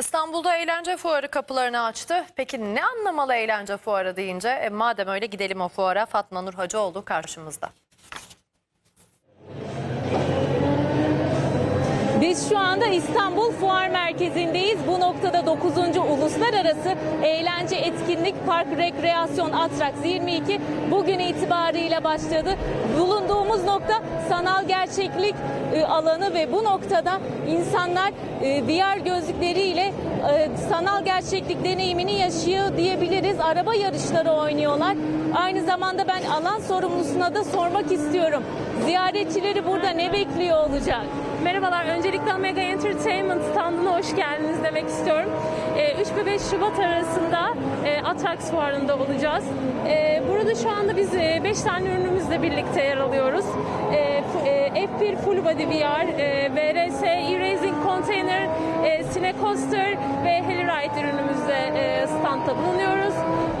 İstanbul'da eğlence fuarı kapılarını açtı. Peki ne anlamalı eğlence fuarı deyince? E, madem öyle gidelim o fuara. Fatma Nur Hacıoğlu karşımızda. Biz şu anda İstanbul Fuar Merkezi'ndeyiz. Bu noktada 9. Uluslararası Eğlence Etkinlik Park Rekreasyon Atraks 22 bugün itibariyle başladı. Bulunduğumuz nokta sanal gerçeklik e, alanı ve bu noktada insanlar e, VR gözlükleriyle e, sanal gerçeklik deneyimini yaşıyor diyebiliriz. Araba yarışları oynuyorlar. Aynı zamanda ben alan sorumlusuna da sormak istiyorum. Ziyaretçileri burada ne bekliyor olacak? Merhabalar, öncelikle Omega Entertainment standına hoş geldiniz demek istiyorum. Ee, 3 ve 5 Şubat arasında e, Atrax Fuarı'nda olacağız. Ee, burada şu anda biz 5 tane ürünümüzle birlikte yer alıyoruz. Ee, f- e, F1 Full Body VR, e, VRS, E-Racing Container, e, Cinecoaster ve Heliride ürünümüzle e, standta bulunuyoruz.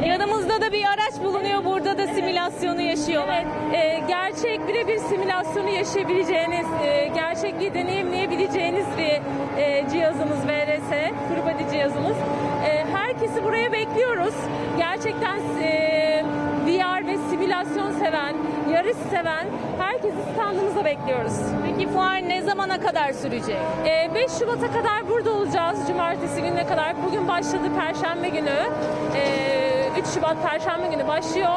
Yanımızda da bir araç bulunuyor. Burada da simülasyonu yaşıyorlar. E, gerçek birebir simülasyonu yaşayabileceğiniz, e, gerçekliği deneyimleyebileceğiniz bir e, cihazımız VRS, Full cihazımız. E, herkesi buraya bekliyoruz. Gerçekten e, VR ve simülasyon yarış seven herkesi standımıza bekliyoruz. Peki fuar ne zamana kadar sürecek? E, 5 Şubat'a kadar burada olacağız. Cumartesi gününe kadar. Bugün başladı Perşembe günü. E, 3 Şubat Perşembe günü başlıyor.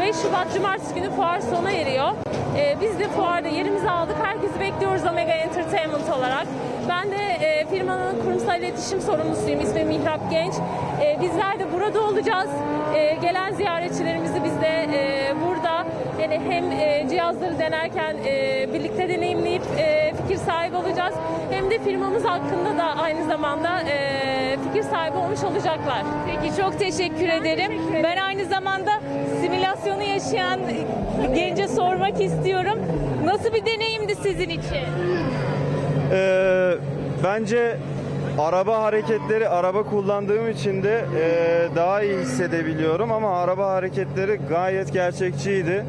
5 Şubat Cumartesi günü fuar sona eriyor. E, biz de fuarda yerimizi aldık. Herkesi bekliyoruz Omega Entertainment olarak. Ben de e, firmanın kurumsal iletişim sorumlusuyum. İsmim Mihrap Genç. E, bizler de burada olacağız. E, gelen ziyaretçilerimizi biz de yani hem e, cihazları denerken e, birlikte deneyimleyip e, fikir sahibi olacağız. Hem de firmamız hakkında da aynı zamanda e, fikir sahibi olmuş olacaklar. Peki çok teşekkür ederim. teşekkür ederim. Ben aynı zamanda simülasyonu yaşayan gence sormak istiyorum. Nasıl bir deneyimdi sizin için? Ee, bence araba hareketleri araba kullandığım için de e, daha iyi hissedebiliyorum ama araba hareketleri gayet gerçekçiydi.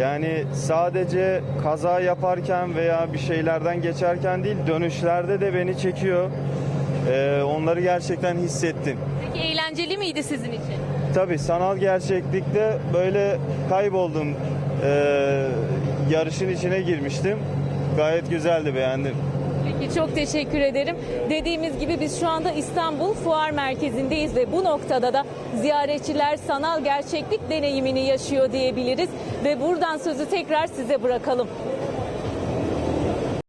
Yani sadece kaza yaparken veya bir şeylerden geçerken değil dönüşlerde de beni çekiyor. Ee, onları gerçekten hissettim. Peki eğlenceli miydi sizin için? Tabii sanal gerçeklikte böyle kayboldum. Ee, yarışın içine girmiştim. Gayet güzeldi beğendim. Peki çok teşekkür ederim. Dediğimiz gibi biz şu anda İstanbul Fuar Merkezi'ndeyiz ve bu noktada da ziyaretçiler sanal gerçeklik deneyimini yaşıyor diyebiliriz. Ve buradan sözü tekrar size bırakalım.